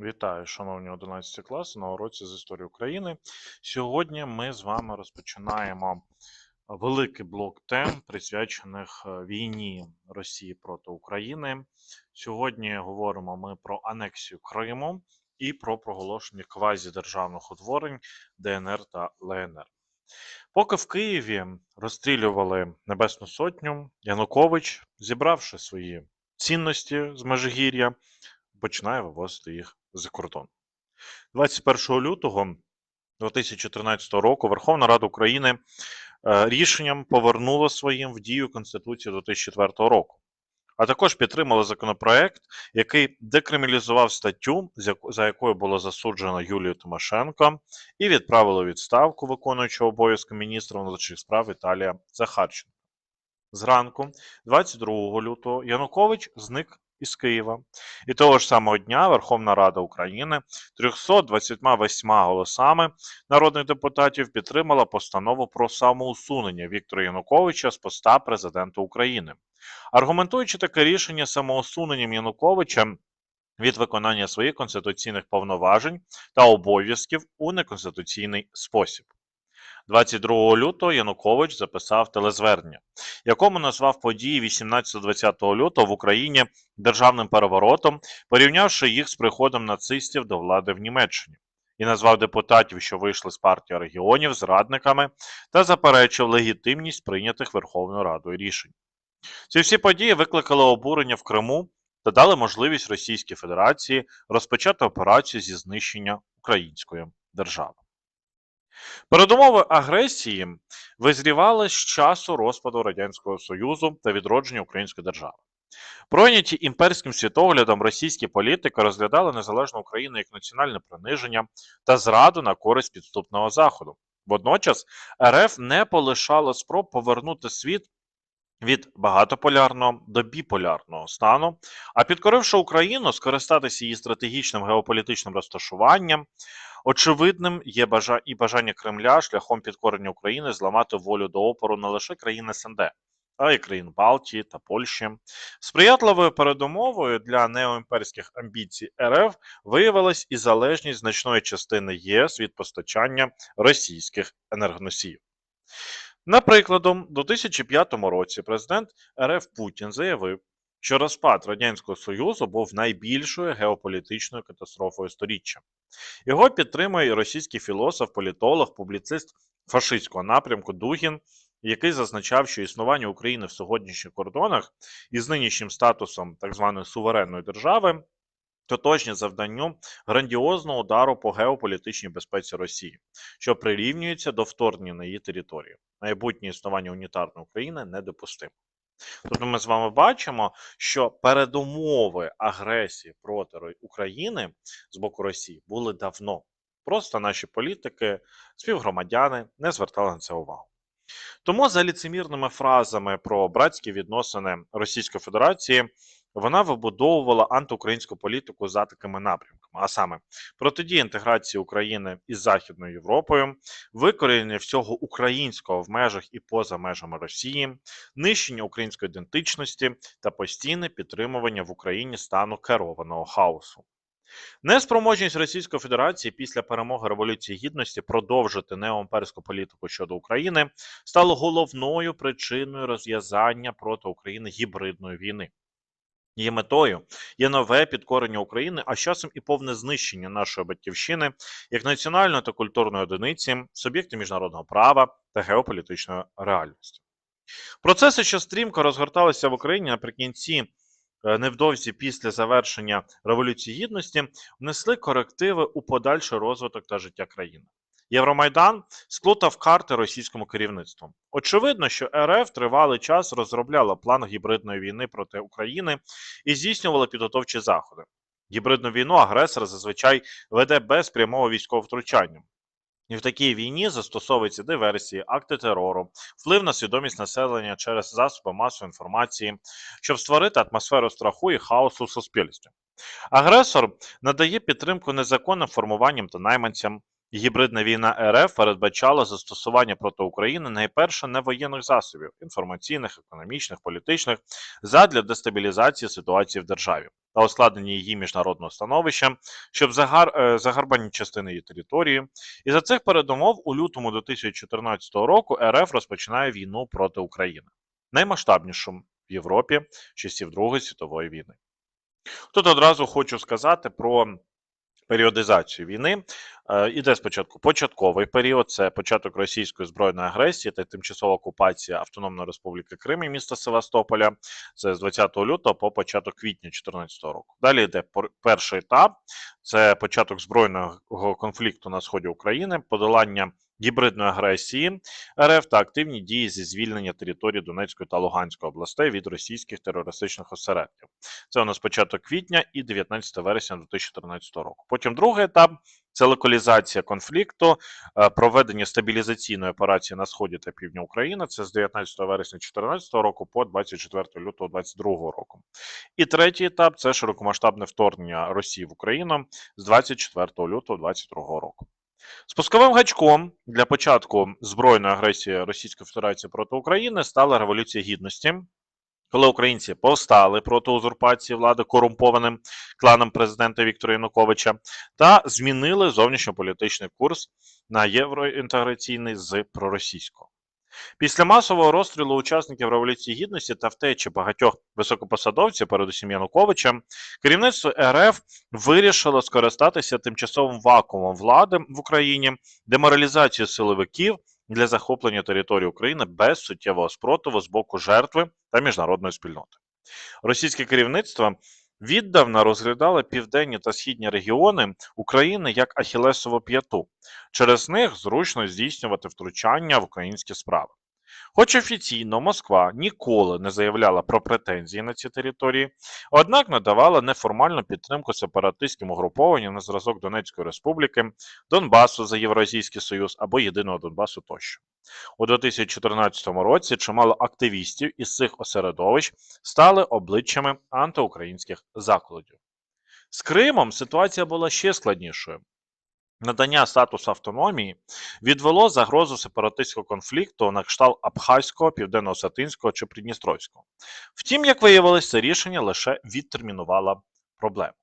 Вітаю, шановні 11 класи на уроці з історії України. Сьогодні ми з вами розпочинаємо великий блок тем, присвячених е, війні Росії проти України. Сьогодні говоримо ми про анексію Криму і про проголошення квазідержавних утворень ДНР та ЛНР. Поки в Києві розстрілювали Небесну Сотню, Янукович, зібравши свої цінності з Межигір'я, починає вивозити їх за кордон. 21 лютого 2014 року Верховна Рада України е, рішенням повернула своїм в дію Конституцію 2004 року, а також підтримала законопроект, який декриміналізував статтю, за якою було засуджено Юлію Тимошенко, і відправило відставку виконуючого обов'язки міністра внутрішніх справ Віталія Захарченка. Зранку, 22 лютого, Янукович зник із Києва. І того ж самого дня Верховна Рада України 328 голосами народних депутатів підтримала постанову про самоусунення Віктора Януковича з поста президента України. Аргументуючи таке рішення самоусуненням Януковича від виконання своїх конституційних повноважень та обов'язків у неконституційний спосіб. 22 лютого Янукович записав телезвернення, якому назвав події 18-20 лютого в Україні державним переворотом, порівнявши їх з приходом нацистів до влади в Німеччині, і назвав депутатів, що вийшли з партії регіонів, зрадниками та заперечив легітимність прийнятих Верховною Радою рішень. Ці всі події викликали обурення в Криму та дали можливість Російській Федерації розпочати операцію зі знищення української держави. Передумови агресії визрівали з часу розпаду Радянського Союзу та відродження української держави. Пройняті імперським світоглядом російські політики розглядали незалежну Україну як національне приниження та зраду на користь підступного заходу. Водночас РФ не полишала спроб повернути світ від багатополярного до біполярного стану, а підкоривши Україну, скористатися її стратегічним геополітичним розташуванням, очевидним є бажа... і бажання Кремля шляхом підкорення України зламати волю до опору не лише країн СНД, а й країн Балтії та Польщі. Сприятливою передумовою для неоімперських амбіцій РФ виявилась і залежність значної частини ЄС від постачання російських енергоносіїв. Наприклад, у 2005 році президент РФ Путін заявив, що розпад Радянського Союзу був найбільшою геополітичною катастрофою сторіччя. Його підтримує російський філософ, політолог, публіцист фашистського напрямку Дугін, який зазначав, що існування України в сьогоднішніх кордонах із нинішнім статусом так званої суверенної держави тотожні завданню грандіозного удару по геополітичній безпеці Росії, що прирівнюється до вторгнення на її територію. Майбутнє існування унітарної України недопустимо. Тобто ми з вами бачимо, що передумови агресії проти України з боку Росії були давно. Просто наші політики, співгромадяни не звертали на це увагу. Тому за ліцемірними фразами про братські відносини Російської Федерації вона вибудовувала антиукраїнську політику за такими напрямками, а саме протидія інтеграції України із Західною Європою, викорінення всього українського в межах і поза межами Росії, нищення української ідентичності та постійне підтримування в Україні стану керованого хаосу. Неспроможність Російської Федерації після перемоги Революції Гідності продовжити неоімперську політику щодо України стало головною причиною розв'язання проти України гібридної війни. Її метою є нове підкорення України, а з часом і повне знищення нашої батьківщини як національної та культурної одиниці, суб'єктів міжнародного права та геополітичної реальності. Процеси, що стрімко розгорталися в Україні наприкінці е, невдовзі після завершення Революції Гідності, внесли корективи у подальший розвиток та життя країни. Євромайдан сплутав карти російському керівництву. Очевидно, що РФ тривалий час розробляла план гібридної війни проти України і здійснювала підготовчі заходи. Гібридну війну агресор зазвичай веде без прямого військового втручання. І в такій війні застосовуються диверсії, акти терору, вплив на свідомість населення через засоби масової інформації, щоб створити атмосферу страху і хаосу в суспільстві. Агресор надає підтримку незаконним формуванням та найманцям, Гібридна війна РФ передбачала застосування проти України найперше не воєнних засобів інформаційних, економічних, політичних задля дестабілізації ситуації в державі та ускладнення її міжнародного становища, щоб загар, е, загарбані частини її території. І за цих передумов у лютому 2014 року РФ розпочинає війну проти України, наймасштабнішу в Європі часів Другої світової війни. Тут одразу хочу сказати про періодизацію війни. Е, Іде спочатку початковий період, це початок російської збройної агресії та тимчасова окупація Автономної Республіки Крим і міста Севастополя. Це з 20 лютого по початок квітня 2014 року. Далі йде перший етап: це початок збройного конфлікту на сході України, подолання гібридної агресії РФ та активні дії зі звільнення території Донецької та Луганської областей від російських терористичних осередків. Це у нас початок квітня і 19 вересня 2014 року. Потім другий етап це локалізація конфлікту, е, проведення стабілізаційної операції на сході та півдні України. Це з 19 вересня 2014 року по 24 лютого 2022 року. І третій етап це широкомасштабне вторгнення Росії в Україну з 24 лютого 2022 року. Спусковим гачком для початку збройної агресії Російської Федерації проти України стала Революція Гідності, коли українці повстали проти узурпації влади корумпованим кланом президента Віктора Януковича та змінили зовнішньополітичний курс на євроінтеграційний з проросійського. Після масового розстрілу учасників Революції Гідності та втечі багатьох високопосадовців, передусім Януковича, керівництво РФ вирішило скористатися тимчасовим вакуумом влади в Україні, деморалізацією силовиків для захоплення території України без суттєвого спротиву з боку жертви та міжнародної спільноти. Російське керівництво віддавна розглядали південні та східні регіони України як ахілесову п'яту. Через них зручно здійснювати втручання в українські справи. Хоч офіційно Москва ніколи не заявляла про претензії на ці території, однак надавала неформальну підтримку сепаратистським угрупованням на зразок Донецької Республіки, Донбасу за Євразійський Союз або Єдиного Донбасу тощо. У 2014 році чимало активістів із цих осередовищ стали обличчями антиукраїнських закладів. З Кримом ситуація була ще складнішою. Надання статусу автономії відвело загрозу сепаратистського конфлікту на кшталт Абхазького, Південно-Осетинського чи Придністровського. Втім, як виявилось, це рішення лише відтермінувало проблему.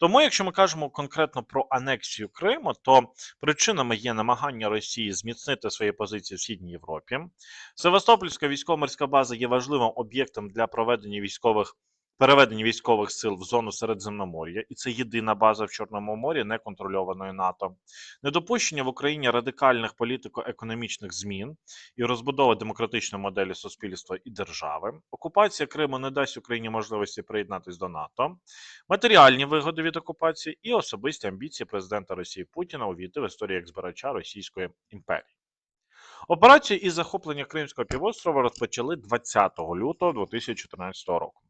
Тому, якщо ми кажемо конкретно про анексію Криму, то причинами є намагання Росії зміцнити свої позиції в Східній Європі. Севастопольська військово-морська база є важливим об'єктом для проведення військових переведення військових сил в зону Середземномор'я, і це єдина база в Чорному морі, не контрольованої НАТО. Недопущення в Україні радикальних політико-економічних змін і розбудова демократичної моделі суспільства і держави. Окупація Криму не дасть Україні можливості приєднатись до НАТО, матеріальні вигоди від окупації і особисті амбіції президента Росії Путіна увійти в історію як збирача Російської імперії. Операцію із захоплення Кримського півострова розпочали 20 лютого 2014 року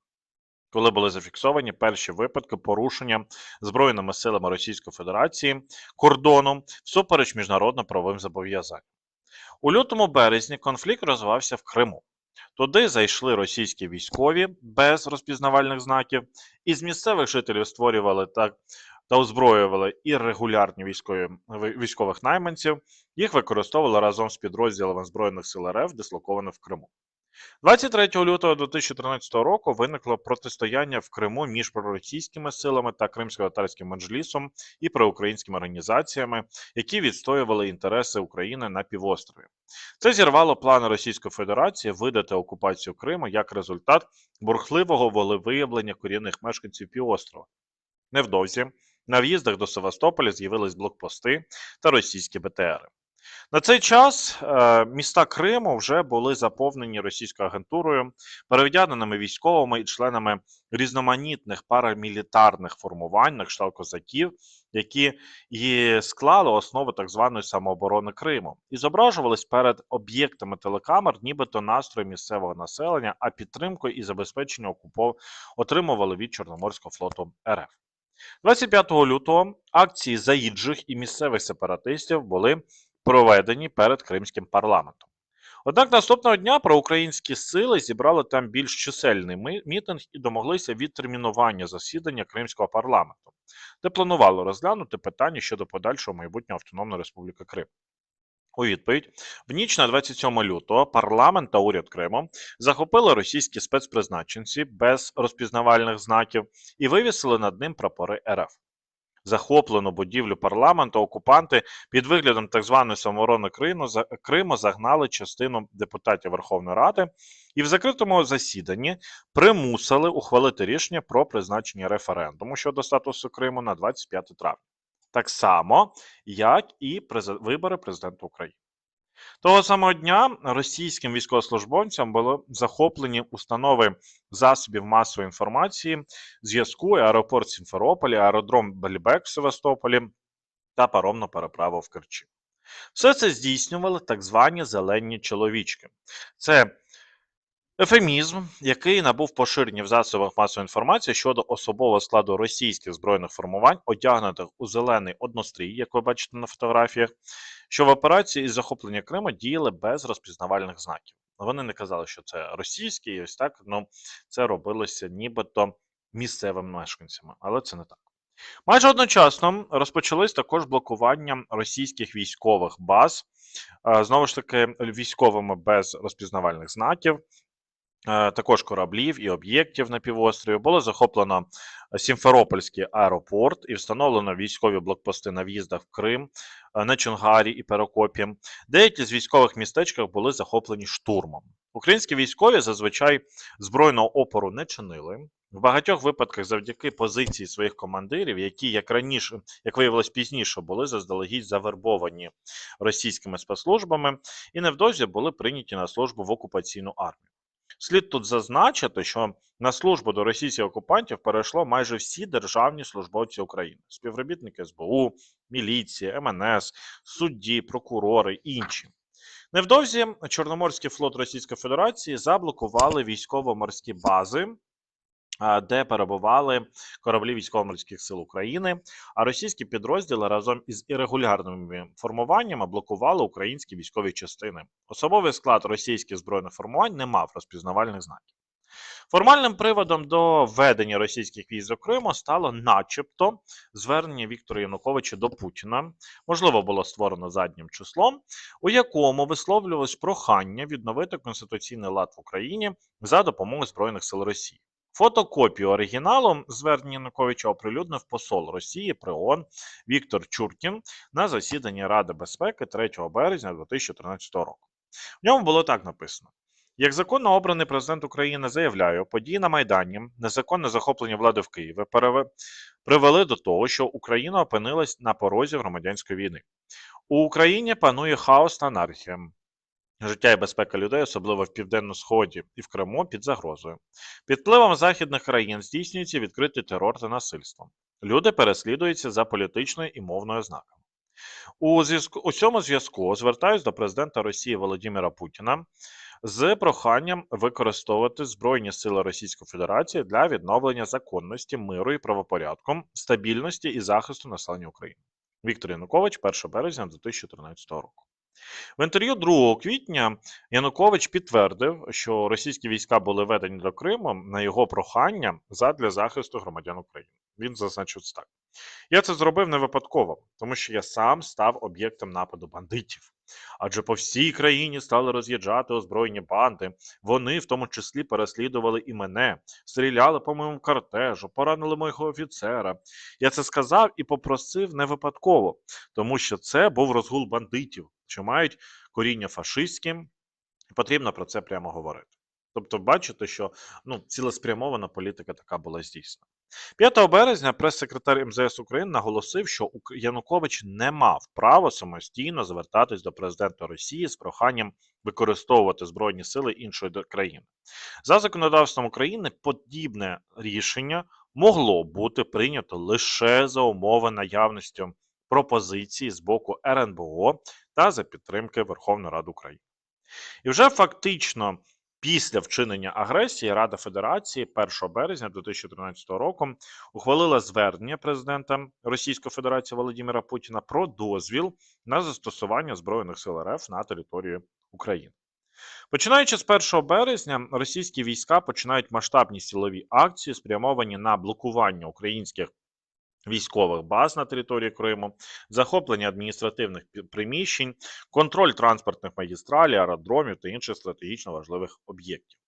коли були зафіксовані перші випадки порушення Збройними силами Російської Федерації кордону всупереч міжнародно-правовим зобов'язанням. У лютому березні конфлікт розвивався в Криму. Туди зайшли російські військові без розпізнавальних знаків, і з місцевих жителів створювали так та озброювали і регулярні військові військових найманців. Їх використовували разом з підрозділами Збройних сил РФ, дислокованих в Криму. 23 лютого 2013 року виникло протистояння в Криму між проросійськими силами та кримсько-татарським меджлісом і проукраїнськими організаціями, які відстоювали інтереси України на півострові. Це зірвало плани Російської Федерації видати окупацію Криму як результат бурхливого волевиявлення корінних мешканців півострова. Невдовзі на в'їздах до Севастополя з'явились блокпости та російські БТРи. На цей час е, міста Криму вже були заповнені російською агентурою, перевдяненими військовими і членами різноманітних парамілітарних формувань, на кшталт козаків, які і склали основи так званої самооборони Криму, і зображувались перед об'єктами телекамер, нібито настрої місцевого населення, а підтримку і забезпечення окупов отримували від Чорноморського флоту РФ. 25 лютого акції заїджих і місцевих сепаратистів були проведені перед кримським парламентом. Однак наступного дня проукраїнські сили зібрали там більш чисельний мітинг і домоглися відтермінування засідання кримського парламенту. де планувало розглянути питання щодо подальшого майбутнього Автономної Республіки Крим. У відповідь в ніч на 27 лютого парламент та уряд Криму захопили російські спецпризначенці без розпізнавальних знаків і вивісили над ним прапори РФ. Захоплену будівлю парламенту окупанти під виглядом так званої самооборони Криму, загнали частину депутатів Верховної Ради і в закритому засіданні примусили ухвалити рішення про призначення референдуму щодо статусу Криму на 25 травня. Так само, як і вибори президента України. Того самого дня російським військовослужбовцям були захоплені установи засобів масової інформації, зв'язку, аеропорт Сімферополі, аеродром Бельбек в Севастополі та паромну переправу в Керчі. Все це здійснювали так звані зелені чоловічки. Це ефемізм, який набув поширення в засобах масової інформації щодо особового складу російських збройних формувань, одягнутих у зелений однострій, як ви бачите на фотографіях, що в операції із захоплення Криму діяли без розпізнавальних знаків. Вони не казали, що це російські, і ось так ну, це робилося нібито місцевими мешканцями, але це не так. Майже одночасно розпочались також блокування російських військових баз, знову ж таки, військовими без розпізнавальних знаків, також кораблів і об'єктів на півострові. Було захоплено Сімферопольський аеропорт і встановлено військові блокпости на в'їздах в Крим, е, на Чонгарі і Перекопі. Деякі з військових містечках були захоплені штурмом. Українські військові зазвичай збройного опору не чинили. В багатьох випадках завдяки позиції своїх командирів, які як раніше, як виявилось пізніше, були заздалегідь завербовані російськими спецслужбами і невдовзі були прийняті на службу в окупаційну армію. Слід тут зазначити, що на службу до російських окупантів перейшло майже всі державні службовці України: співробітники СБУ, міліції, МНС, судді, прокурори інші. Невдовзі Чорноморський флот Російської Федерації заблокували військово-морські бази, де перебували кораблі військово-морських сил України, а російські підрозділи разом із ірегулярними формуваннями блокували українські військові частини. Особовий склад російських збройних формувань не мав розпізнавальних знаків. Формальним приводом до введення російських військ до Криму стало, начебто, звернення Віктора Януковича до Путіна, можливо, було створено заднім числом, у якому висловлювалось прохання відновити конституційний лад в Україні за допомогою Збройних сил Росії. Фотокопію оригіналу звернення Януковича оприлюднив посол Росії при ООН Віктор Чуркін на засіданні Ради безпеки 3 березня 2013 року. В ньому було так написано. Як законно обраний президент України заявляю, події на Майдані, незаконне захоплення влади в Києві привели до того, що Україна опинилась на порозі громадянської війни. У Україні панує хаос та анархія. Життя і безпека людей, особливо в південно сході і в Криму, під загрозою. Під впливом західних країн здійснюється відкритий терор та насильство. Люди переслідуються за політичною і мовною ознаками. У, зв'язку, у цьому зв'язку звертаюсь до президента Росії Володимира Путіна з проханням використовувати Збройні сили Російської Федерації для відновлення законності, миру і правопорядку, стабільності і захисту населення України. Віктор Янукович, 1 березня 2013 року. В інтерв'ю 2 квітня Янукович підтвердив, що російські війська були введені до Криму на його прохання задля захисту громадян України. Він зазначив так. Я це зробив не випадково, тому що я сам став об'єктом нападу бандитів. Адже по всій країні стали роз'їжджати озброєні банди. Вони в тому числі переслідували і мене, стріляли по моєму кортежу, поранили мого офіцера. Я це сказав і попросив не випадково, тому що це був розгул бандитів, що мають коріння фашистським, і потрібно про це прямо говорити. Тобто, бачите, що ну, цілеспрямована політика така була здійснена. 5 березня прес-секретар МЗС України наголосив, що Ук- Янукович не мав права самостійно звертатись до президента Росії з проханням використовувати збройні сили іншої країни. За законодавством України подібне рішення могло бути прийнято лише за умови наявністю пропозиції з боку РНБО та за підтримки Верховної Ради України. І вже фактично після вчинення агресії Рада Федерації 1 березня 2013 року ухвалила звернення президента Російської Федерації Володимира Путіна про дозвіл на застосування збройних сил РФ на території України. Починаючи з 1 березня, російські війська починають масштабні силові акції, спрямовані на блокування українських військових баз на території Криму, захоплення адміністративних приміщень, контроль транспортних магістралей, аеродромів та інших стратегічно важливих об'єктів.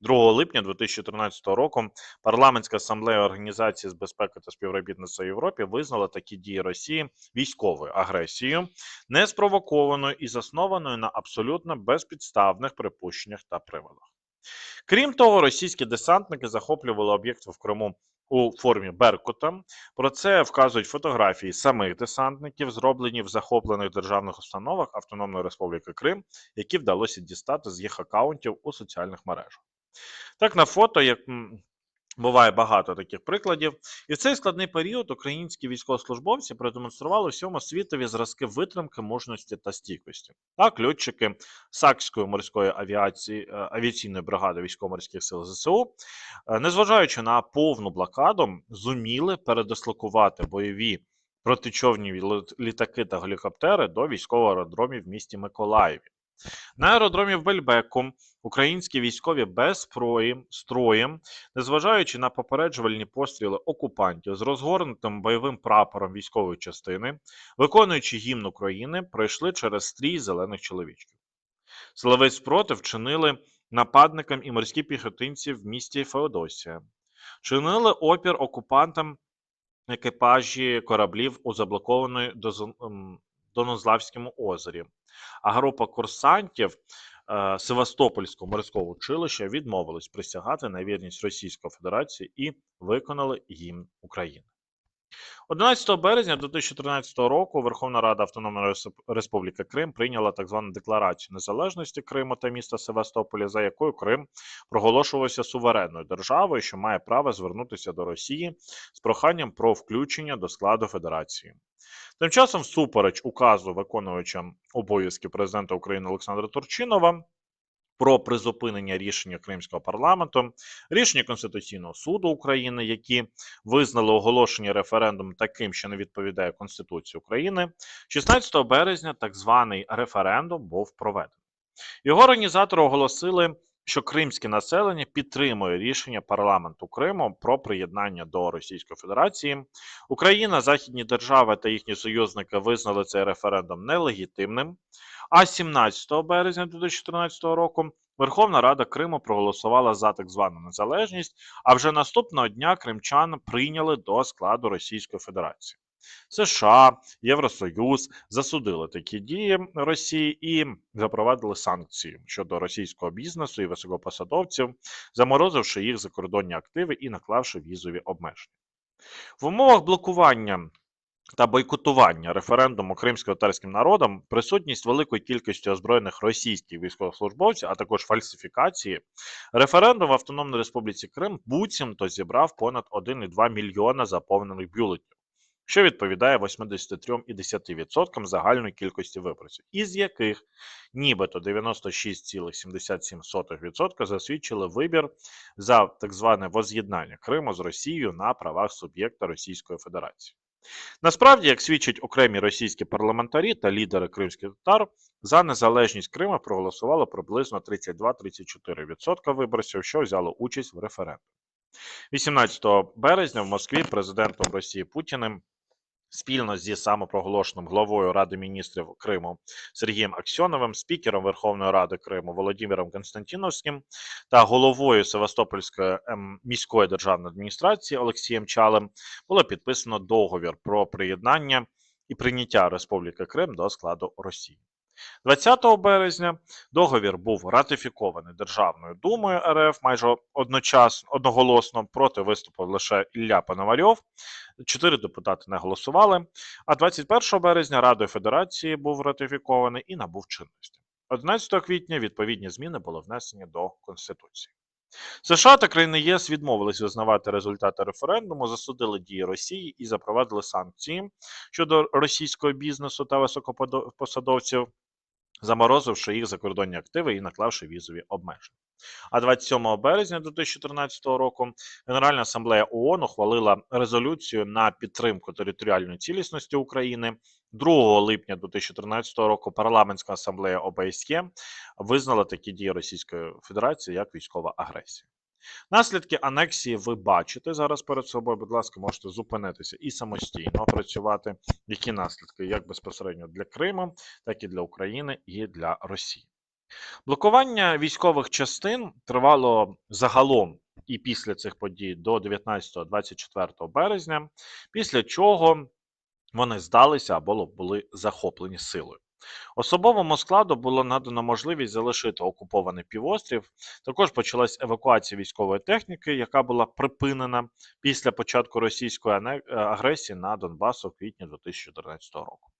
2 липня 2013 року парламентська асамблея Організації з безпеки та співробітництва Європі визнала такі дії Росії військовою агресією, не спровокованою і заснованою на абсолютно безпідставних припущеннях та приводах. Крім того, російські десантники захоплювали об'єкти в Криму у формі Беркута. Про це вказують фотографії самих десантників, зроблені в захоплених державних установах Автономної Республіки Крим, які вдалося дістати з їх акаунтів у соціальних мережах. Так, на фото, як буває багато таких прикладів, і в цей складний період українські військовослужбовці продемонстрували всьому світові зразки витримки, мужності та стійкості. Так, льотчики Сакської морської авіації е, авіаційної бригади військово-морських сил ЗСУ, е, незважаючи на повну блокаду, зуміли передислокувати бойові протичовні літаки та гелікоптери до військового аеродромів в місті Миколаєві. На аеродромі в Бельбеку українські військові без зброї, строєм, незважаючи на попереджувальні постріли окупантів з розгорнутим бойовим прапором військової частини, виконуючи гімн України, пройшли через стрій зелених чоловічків. Силовий спротив чинили нападникам і морські піхотинці в місті Феодосія, чинили опір окупантам екіпажі кораблів у заблокованої ем, Донозлавському озері. А група курсантів е, Севастопольського морського училища відмовились присягати на вірність Російської Федерації і виконали гімн України. 11 березня 2013 року Верховна Рада Автономної Республіки Крим прийняла так звану декларацію незалежності Криму та міста Севастополя, за якою Крим проголошувався суверенною державою, що має право звернутися до Росії з проханням про включення до складу Федерації. Тим часом, всупереч указу виконувача обов'язків президента України Олександра Турчинова про призупинення рішення Кримського парламенту, рішення Конституційного суду України, які визнали оголошення референдуму таким, що не відповідає Конституції України, 16 березня так званий референдум був проведений. Його організатори оголосили, що кримське населення підтримує рішення парламенту Криму про приєднання до Російської Федерації. Україна, західні держави та їхні союзники визнали цей референдум нелегітимним. А 17 березня 2014 року Верховна Рада Криму проголосувала за так звану незалежність. А вже наступного дня кримчан прийняли до складу Російської Федерації. США, Євросоюз засудили такі дії Росії і запровадили санкції щодо російського бізнесу і високопосадовців, заморозивши їх закордонні активи і наклавши візові обмеження. В умовах блокування та бойкотування референдуму кримсько-татарським народом, присутність великої кількості озброєних російських військовослужбовців, а також фальсифікації, референдум в Автономній Республіці Крим буцімто зібрав понад 1,2 мільйона заповнених бюлетнів, що відповідає 83,10% загальної кількості виборців, із яких нібито 96,77% засвідчили вибір за так зване воз'єднання Криму з Росією на правах суб'єкта Російської Федерації. Насправді, як свідчать окремі російські парламентарі та лідери кримських татар, за незалежність Криму проголосувало приблизно 32-34% виборців, що взяли участь в референдумі. 18 березня в Москві президентом Росії Путіним спільно зі самопроголошеним главою Ради міністрів Криму Сергієм Аксьоновим, спікером Верховної Ради Криму Володимиром Константіновським та головою Севастопольської ем, міської державної адміністрації Олексієм Чалем було підписано договір про приєднання і прийняття Республіки Крим до складу Росії. 20 березня договір був ратифікований Державною думою РФ майже одночасно одноголосно проти виступив лише Ілля Пономарьов. Чотири депутати не голосували. А 21 березня Радою Федерації був ратифікований і набув чинності. 11 квітня відповідні зміни були внесені до Конституції. США та країни ЄС відмовились визнавати результати референдуму, засудили дії Росії і запровадили санкції щодо російського бізнесу та високопосадовців, заморозивши їх закордонні активи і наклавши візові обмеження. А 27 березня 2014 року Генеральна асамблея ООН ухвалила резолюцію на підтримку територіальної цілісності України. 2 липня 2013 року парламентська асамблея ОБСЄ визнала такі дії Російської Федерації як військова агресія. Наслідки анексії ви бачите зараз перед собою. Будь ласка, можете зупинитися і самостійно опрацювати, які наслідки як безпосередньо для Криму, так і для України і для Росії. Блокування військових частин тривало загалом і після цих подій до 19-24 березня, після чого вони здалися або були захоплені силою. Особовому складу було надано можливість залишити окупований півострів. Також почалась евакуація військової техніки, яка була припинена після початку російської е, агресії на Донбас у квітні 2014 року.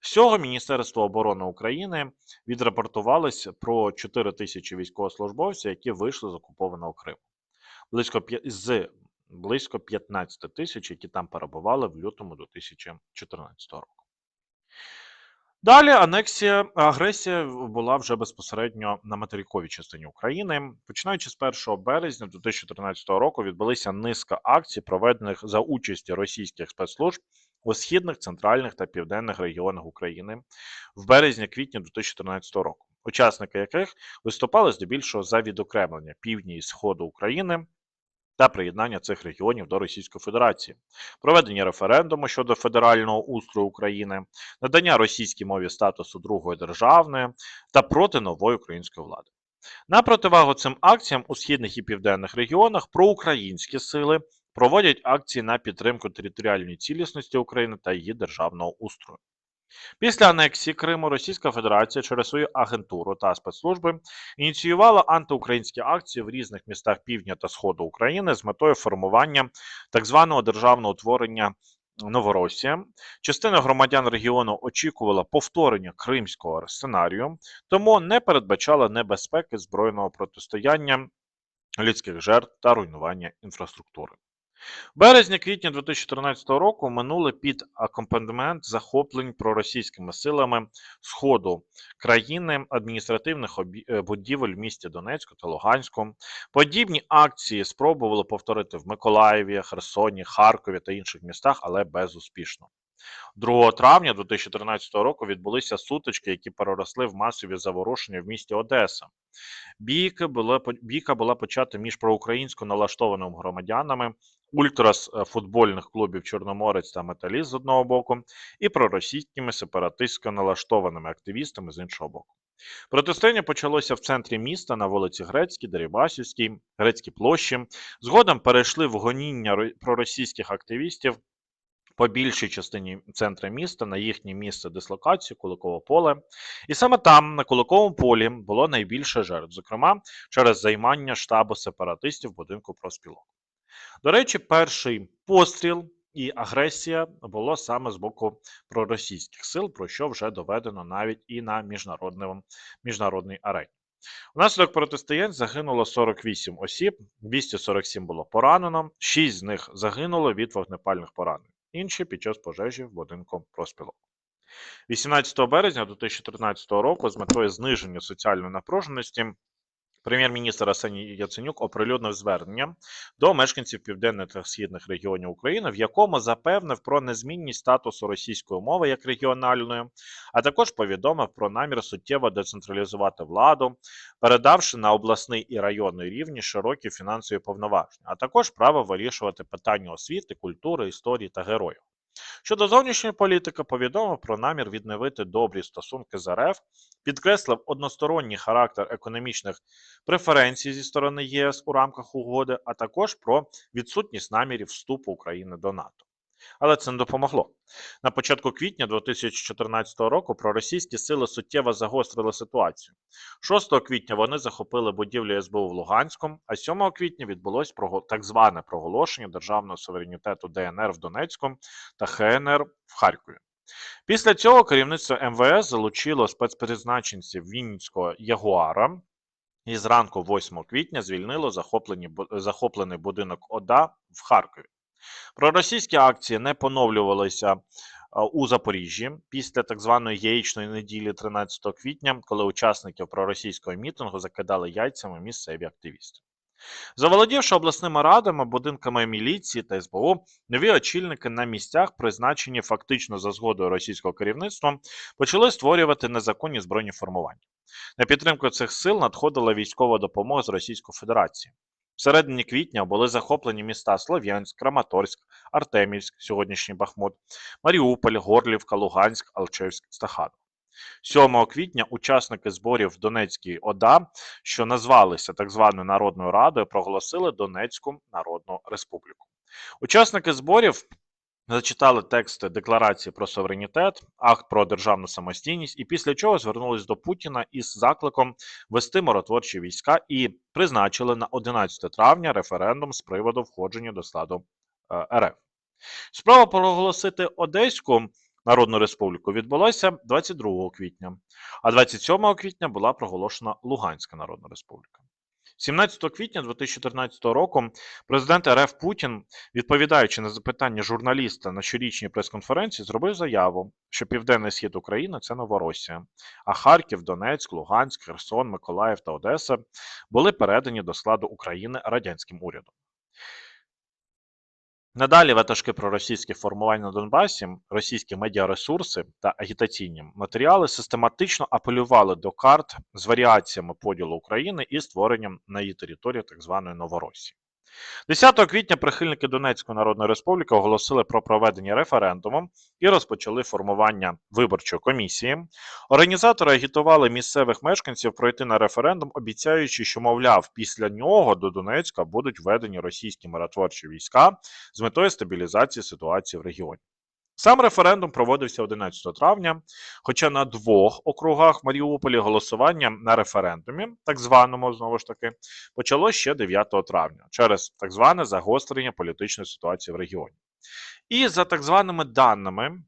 Всього Міністерство оборони України відрапортувалось про 4 тисячі військовослужбовців, які вийшли з окупованого Криму. Близько з близько 15 тисяч, які там перебували в лютому 2014 року. Далі анексія, агресія була вже безпосередньо на материковій частині України. Починаючи з 1 березня 2014 року відбулися низка акцій, проведених за участі російських спецслужб у східних, центральних та південних регіонах України в березні-квітні 2014 року, учасники яких виступали здебільшого за відокремлення півдні і сходу України та приєднання цих регіонів до Російської Федерації, проведення референдуму щодо федерального устрою України, надання російській мові статусу другої державної та проти нової української влади. На противагу цим акціям у східних і південних регіонах проукраїнські сили проводять акції на підтримку територіальної цілісності України та її державного устрою. Після анексії Криму Російська Федерація через свою агентуру та спецслужби ініціювала антиукраїнські акції в різних містах півдня та сходу України з метою формування так званого державного утворення Новоросія. Частина громадян регіону очікувала повторення кримського сценарію, тому не передбачала небезпеки збройного протистояння людських жертв та руйнування інфраструктури. В березні-квітні 2014 року минули під акомпанемент захоплень проросійськими силами сходу країни адміністративних е, будівель в місті Донецьку та Луганську. Подібні акції спробували повторити в Миколаєві, Херсоні, Харкові та інших містах, але безуспішно. 2 травня 2014 року відбулися сутички, які переросли в масові заворушення в місті Одеса. Бійка була, бійка була почата між проукраїнсько налаштованими громадянами ультрас е, футбольних клубів Чорноморець та Металіст з одного боку, і проросійськими сепаратистсько налаштованими активістами з іншого боку. Протистояння почалося в центрі міста на вулиці Грецькій, Дерибасівській, Грецькій площі. Згодом перейшли в гоніння проросійських активістів по більшій частині центра міста на їхнє місце дислокації Куликове поле. І саме там, на Куликовому полі, було найбільше жертв, зокрема через займання штабу сепаратистів будинку профспілок. До речі, перший постріл і агресія було саме з боку проросійських сил, про що вже доведено навіть і на міжнародній арені. Внаслідок протистоянь загинуло 48 осіб, 247 було поранено, 6 з них загинуло від вогнепальних поранень, інші під час пожежі в будинку проспілок. 18 березня 2013 року з метою зниження соціальної напруженості прем'єр-міністр Арсеній Яценюк оприлюднив звернення до мешканців південних та східних регіонів України, в якому запевнив про незмінність статусу російської мови як регіональної, а також повідомив про намір суттєво децентралізувати владу, передавши на обласний і районний рівні широкі фінансові повноваження, а також право вирішувати питання освіти, культури, історії та героїв. Щодо зовнішньої політики, повідомив про намір відновити добрі стосунки з РФ, підкреслив односторонній характер економічних преференцій зі сторони ЄС у рамках угоди, а також про відсутність намірів вступу України до НАТО. Але це не допомогло. На початку квітня 2014 року проросійські сили суттєво загострили ситуацію. 6 квітня вони захопили будівлю СБУ в Луганську, а 7 квітня відбулось так зване проголошення державного суверенітету ДНР в Донецьку та ХНР в Харкові. Після цього керівництво МВС залучило спецпризначенців Вінницького Ягуара і зранку 8 квітня звільнило захоплений будинок ОДА в Харкові. Проросійські акції не поновлювалися е, у Запоріжжі після так званої яєчної неділі 13 квітня, коли учасників проросійського мітингу закидали яйцями місцеві активісти. Заволодівши обласними радами, будинками міліції та СБУ, нові очільники на місцях, призначені фактично за згодою російського керівництва, почали створювати незаконні збройні формування. На підтримку цих сил надходила військова допомога з Російської Федерації. В середині квітня були захоплені міста Слов'янськ, Краматорськ, Артемівськ, сьогоднішній Бахмут, Маріуполь, Горлівка, Луганськ, Алчевськ, Стаханов. 7 квітня учасники зборів в Донецькій ОДА, що назвалися так званою Народною Радою, проголосили Донецьку Народну Республіку. Учасники зборів зачитали тексти декларації про суверенітет, акт про державну самостійність, і після чого звернулись до Путіна із закликом вести миротворчі війська і призначили на 11 травня референдум з приводу входження до складу е, РФ. Справа проголосити Одеську Народну Республіку відбулася 22 квітня, а 27 квітня була проголошена Луганська Народна Республіка. 17 квітня 2014 року президент РФ Путін, відповідаючи на запитання журналіста на щорічній прес-конференції, зробив заяву, що південний схід України це Новоросія, а Харків, Донецьк, Луганськ, Херсон, Миколаїв та Одеса були передані до складу України радянським урядом. Надалі ватажки проросійських формувань на Донбасі, російські медіаресурси та агітаційні матеріали систематично апелювали до карт з варіаціями поділу України і створенням на її території так званої Новоросії. 10 квітня прихильники Донецької Народної Республіки оголосили про проведення референдуму і розпочали формування виборчої комісії. Організатори агітували місцевих мешканців пройти на референдум, обіцяючи, що, мовляв, після нього до Донецька будуть введені російські миротворчі війська з метою стабілізації ситуації в регіоні. Сам референдум проводився 11 травня, хоча на двох округах в Маріуполі голосування на референдумі, так званому знову ж таки, почало ще 9 травня через так зване загострення політичної ситуації в регіоні. І за так званими даними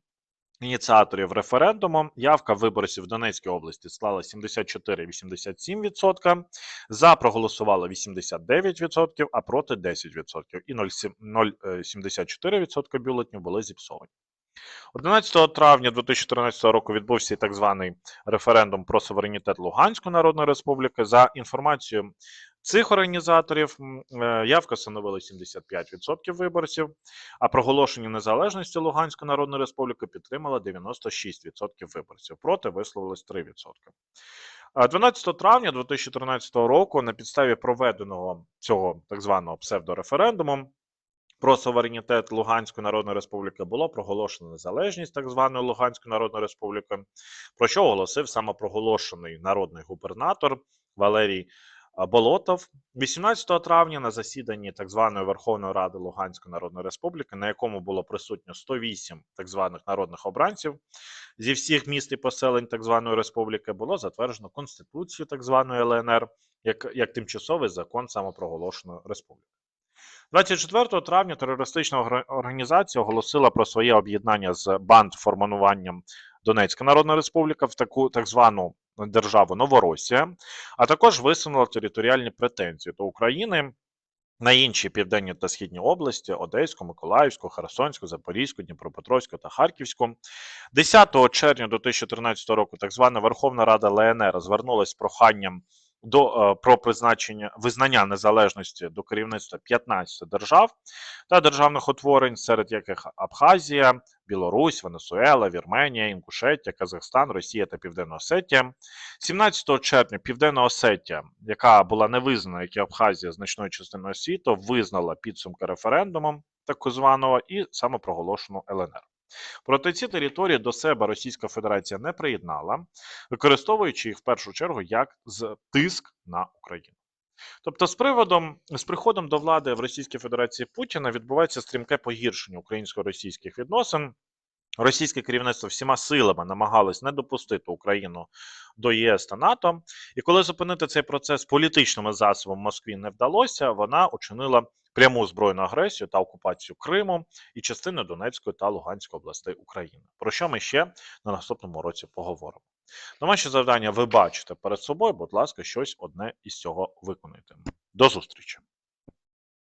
ініціаторів референдуму, явка виборців в Донецькій області склала 74,87%, за проголосувало 89%, а проти 10%, і 0,74% бюлетнів були зіпсовані. 11 травня 2014 року відбувся так званий референдум про суверенітет Луганської Народної Республіки. За інформацією цих організаторів, е, явка становила 75% виборців, а проголошення незалежності Луганської Народної Республіки підтримала 96% виборців. Проти висловилось 3%. А 12 травня 2014 року на підставі проведеного цього так званого псевдореферендуму про суверенітет Луганської Народної Республіки було проголошено незалежність так званої Луганської Народної Республіки, про що оголосив самопроголошений народний губернатор Валерій Болотов 18 травня на засіданні так званої Верховної Ради Луганської Народної Республіки, на якому було присутньо 108 так званих народних обранців зі всіх міст і поселень так званої республіки, було затверджено Конституцію так званої ЛНР як, як тимчасовий закон самопроголошеної республіки. 24 травня терористична орга- організація оголосила про своє об'єднання з бандформуванням Донецька Народна Республіка в таку так звану державу Новоросія, а також висунула територіальні претензії до України на інші південні та східні області Одеську, Миколаївську, Херсонську, Запорізьку, Дніпропетровську та Харківську. 10 червня 2014 року так звана Верховна Рада ЛНР звернулася з проханням до е, про призначення визнання незалежності до керівництва 15 держав та державних утворень, серед яких Абхазія, Білорусь, Венесуела, Вірменія, Інгушетія, Казахстан, Росія та Південна Осетія. 17 червня Південна Осетія, яка була не визнана, як і Абхазія значною частиною світу, визнала підсумки референдуму так званого і самопроголошену ЛНР. Проте ці території до себе Російська Федерація не приєднала, використовуючи їх в першу чергу як з тиск на Україну. Тобто, з приводом з приходом до влади в Російській Федерації Путіна відбувається стрімке погіршення українсько-російських відносин. Російське керівництво всіма силами намагалось не допустити Україну до ЄС та НАТО. І коли зупинити цей процес політичними засобами Москві не вдалося, вона учинила пряму збройну агресію та окупацію Криму і частини Донецької та Луганської областей України. Про що ми ще на наступному році поговоримо. Домашнє завдання ви бачите перед собою, будь ласка, щось одне із цього виконуйте. До зустрічі!